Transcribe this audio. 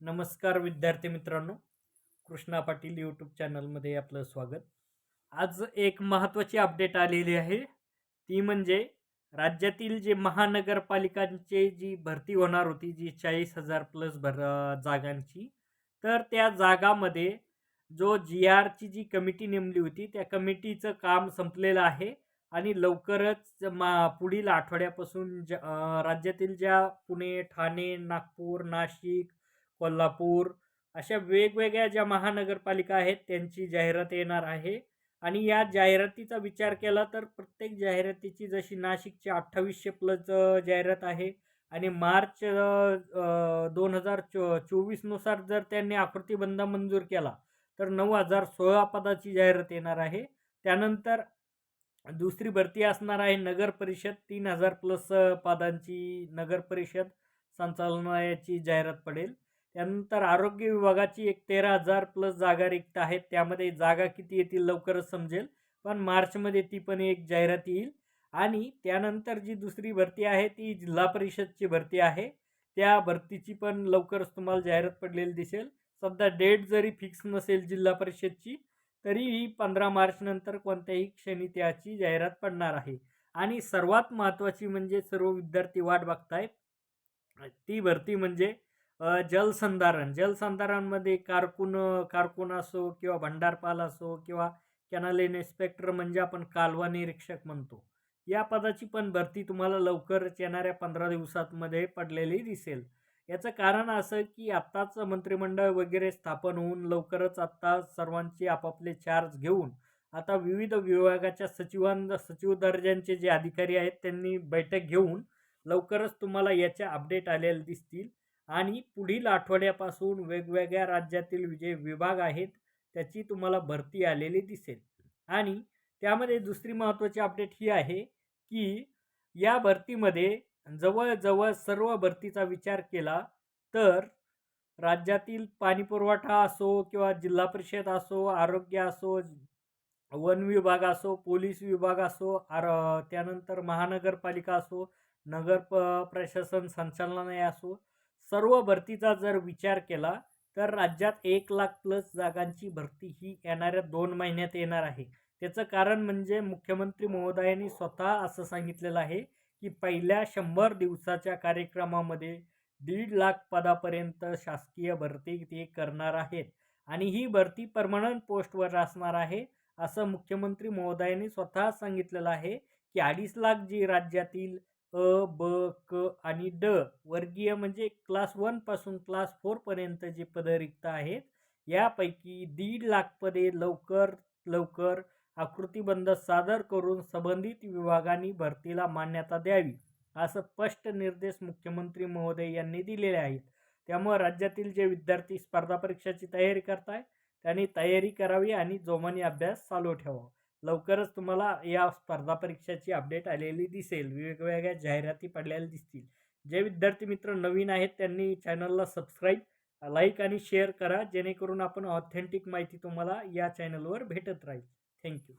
नमस्कार विद्यार्थी मित्रांनो. कृष्णा पाटील यूट्यूब चॅनलमध्ये आपलं स्वागत. आज एक महत्त्वाची अपडेट आलेली आहे. ती म्हणजे राज्यातील जे महानगरपालिकांचे जी भरती होणार होती जी चाळीस हजार प्लस भर जागांची तर त्या जागामध्ये जो जी आरची जी कमिटी नेमली होती त्या कमिटीचं काम संपलेलं आहे आणि लवकरच मा पुढील आठवड्यापासून ज राज्यातील ज्या पुणे ठाणे नागपूर नाशिक कोल्हापूर अशा वेगवेगळ्या ज्या महानगरपालिका आहेत त्यांची जाहिरात येणार आहे. आणि या जाहिरातीचा विचार केला तर प्रत्येक जाहिरातीची जशी नाशिकची अठ्ठावीसशे प्लस जाहिरात आहे आणि मार्च दोन हजार चो चोवीसनुसार जर त्यांनी आकृतीबंध मंजूर केला तर नऊ हजार सोळा पदाची जाहिरात येणार आहे. त्यानंतर दुसरी भरती असणार आहे नगर परिषद तीन हजार प्लस पदांची नगर परिषद संचालनालयाची जाहिरात पडेल. त्यानंतर आरोग्य विभागाची एक तेरा हजार प्लस जागा रिक्त आहेत. त्यामध्ये जागा किती येतील लवकरच समजेल. पण मार्चमध्ये ती पण एक जाहिरात येईल. आणि त्यानंतर जी दुसरी भरती आहे ती जिल्हा परिषदची भरती आहे. त्या भरतीची पण लवकरच तुम्हाला जाहिरात पडलेली दिसेल. सध्या डेट जरी फिक्स नसेल जिल्हा परिषदची तरीही पंधरा मार्चनंतर कोणत्याही क्षणी त्याची जाहिरात पडणार आहे. आणि सर्वात महत्त्वाची म्हणजे सर्व विद्यार्थी वाट बघतायत. ती भरती म्हणजे जलसंधारण जलसंधारणमध्ये कारकून कारकून असो किंवा भंडारपाल असो किंवा कॅनल इन्स्पेक्टर म्हणजे आपण कालवा निरीक्षक म्हणतो. या पदाची पण भरती तुम्हाला लवकरच येणाऱ्या पंधरा दिवसांमध्ये पडलेली दिसेल. याचं कारण असं की आत्ताच मंत्रिमंडळ वगैरे स्थापन होऊन लवकरच आत्ता सर्वांचे आपापले चार्ज घेऊन आता विविध विभागाच्या सचिवां सचिव दर्जांचे जे अधिकारी आहेत त्यांनी बैठक घेऊन लवकरच तुम्हाला याच्या अपडेट आलेले दिसतील. आणि पुढील आठवड्यापासून वेगवेगळ्या राज्यातील जे विभाग आहेत त्याची तुम्हाला भरती आलेली दिसेल. आणि त्यामध्ये दुसरी महत्त्वाची अपडेट ही आहे की या भरतीमध्ये जवळजवळ सर्व भरतीचा विचार केला तर राज्यातील पाणीपुरवठा असो किंवा जिल्हा परिषद असो आरोग्य असो वन विभाग असो पोलीस विभाग असो आर त्यानंतर महानगरपालिका असो नगर प प्रशासन संचालनालय असो सर्व भरतीचा जर विचार केला तर राज्यात एक लाख प्लस जागांची भरती ही येणाऱ्या दोन महिन्यात येणार आहे. त्याचं कारण म्हणजे मुख्यमंत्री महोदयांनी स्वतः असं सांगितलेलं आहे की पहिल्या शंभर दिवसाच्या कार्यक्रमामध्ये दीड लाख पदापर्यंत शासकीय भरती ते करणार आहेत आणि ही भरती परमनंट पोस्टवर असणार आहे असं मुख्यमंत्री महोदयांनी स्वतः सांगितलेलं आहे की अडीच लाख जी राज्यातील अ ब क आणि ड वर्गीय म्हणजे क्लास वनपासून क्लास फोरपर्यंत जे पदं रिक्त आहेत यापैकी दीड लाख पदे लवकर लवकर आकृतीबंध सादर करून संबंधित विभागांनी भरतीला मान्यता द्यावी असं स्पष्ट निर्देश मुख्यमंत्री महोदय यांनी दिलेले आहेत. त्यामुळे राज्यातील जे विद्यार्थी स्पर्धा परीक्षाची तयारी करत आहे त्यांनी तयारी करावी आणि जोमाने अभ्यास चालू ठेवावा. लवकरच तुम्हाला या स्पर्धा परीक्षाची अपडेट आलेली दिसेल. वेगवेगळ्या जाहिराती पडलेल्या दिसतील. जे विद्यार्थी मित्र नवीन आहेत त्यांनी चॅनलला सबस्क्राईब लाईक आणि शेअर करा जेणेकरून आपण ऑथेंटिक माहिती तुम्हाला या चॅनलवर भेटत राहील. थँक्यू